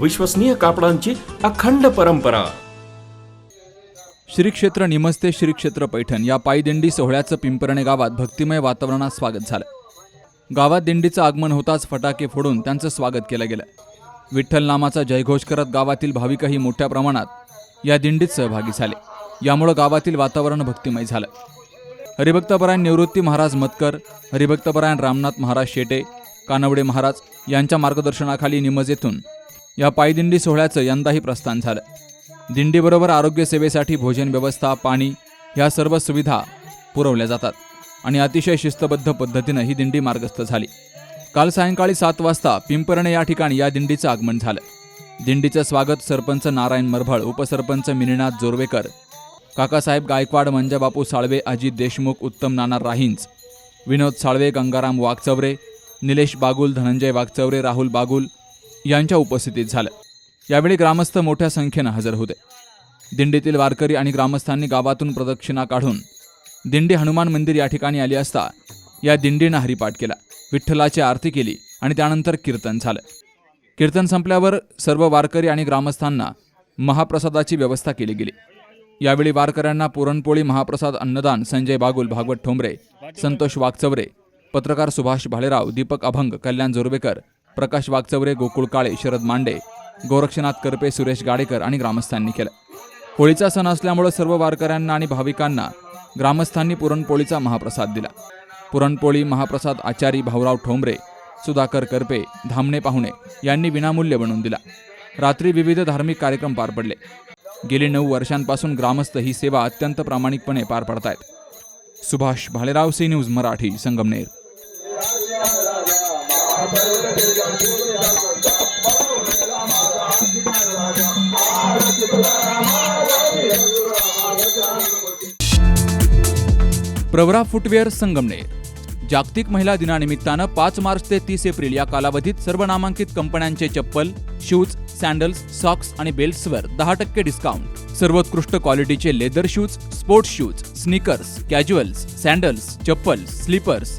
विश्वसनीय कापडांची अखंड परंपरा. श्री क्षेत्र निमस्ते श्री क्षेत्र पैठण या पायदिंडी सोहळ्याचं पिंपरणे गावात भक्तिमय वातावरणात स्वागत झालं. गावात दिंडीचं आगमन होताच फटाके फोडून त्यांचं स्वागत केलं गेलं. विठ्ठल नामाचा जयघोष करत गावातील भाविकही मोठ्या प्रमाणात या दिंडीत सहभागी झाले. यामुळं गावातील वातावरण भक्तिमय झालं. हरिभक्तपरायण निवृत्ती महाराज मतकर हरिभक्तपरायण रामनाथ महाराज शेटे कानवडे महाराज यांच्या मार्गदर्शनाखाली निमज येथून या पायदिंडी सोहळ्याचं यंदाही प्रस्थान झालं. दिंडीबरोबर आरोग्य सेवेसाठी भोजन व्यवस्था पाणी ह्या सर्व सुविधा पुरवल्या जातात आणि अतिशय शिस्तबद्ध पद्धतीनं ही दिंडी मार्गस्थ झाली. काल सायंकाळी सात वाजता पिंपरणे या ठिकाणी या दिंडीचं आगमन झालं. दिंडीचं स्वागत सरपंच नारायण मरभळ उपसरपंच मिनिनाथ जोरवेकर काकासाहेब गायकवाड मंजाबापू साळवे अजित देशमुख उत्तम नाना राहींच विनोद साळवे गंगाराम वाघचवरे निलेश बागुल धनंजय वाघचवरे राहुल बागुल यांच्या उपस्थितीत झालं. यावेळी ग्रामस्थ मोठ्या संख्येनं हजर होते. दिंडीतील वारकरी आणि ग्रामस्थांनी गावातून प्रदक्षिणा काढून दिंडी हनुमान मंदिर या ठिकाणी आली असता या दिंडीनं हरिपाठ केला. विठ्ठलाची आरती केली आणि त्यानंतर कीर्तन झालं. कीर्तन संपल्यावर सर्व वारकरी आणि ग्रामस्थांना महाप्रसादाची व्यवस्था केली गेली. यावेळी वारकऱ्यांना पुरणपोळी महाप्रसाद अन्नदान संजय बागुल भागवत ठोंबरे संतोष वागचवरे पत्रकार सुभाष भालेराव दीपक अभंग कल्याण जोरवेकर प्रकाश वागचवरे गोकुळ काळे शरद मांडे गोरक्षनाथ करपे सुरेश गाडेकर आणि ग्रामस्थांनी केलं. होळीचा सण असल्यामुळे सर्व वारकऱ्यांना आणि भाविकांना ग्रामस्थांनी पुरणपोळीचा महाप्रसाद दिला. पुरणपोळी महाप्रसाद आचारी भाऊराव ठोंबरे सुधाकर करपे धामणे पाहुणे यांनी विनामूल्य बनवून दिला. रात्री विविध धार्मिक कार्यक्रम पार पडले. गेली नऊ वर्षांपासून ग्रामस्थ ही सेवा अत्यंत प्रामाणिकपणे पार पाडतायत. Subhash Bhalerao C news Marathi Sangamner. Pravara footwear Sangamner. जागतिक महिला दिनानिमित्तानं पाच मार्च ते तीस एप्रिल या कालावधीत सर्व नामांकित कंपन्यांचे चप्पल शूज सँडल्स सॉक्स आणि बेल्ट्सवर दहा टक्के डिस्काउंट. सर्वोत्कृष्ट क्वालिटीचे leather shoes sports shoes sneakers casuals sandals chappal slippers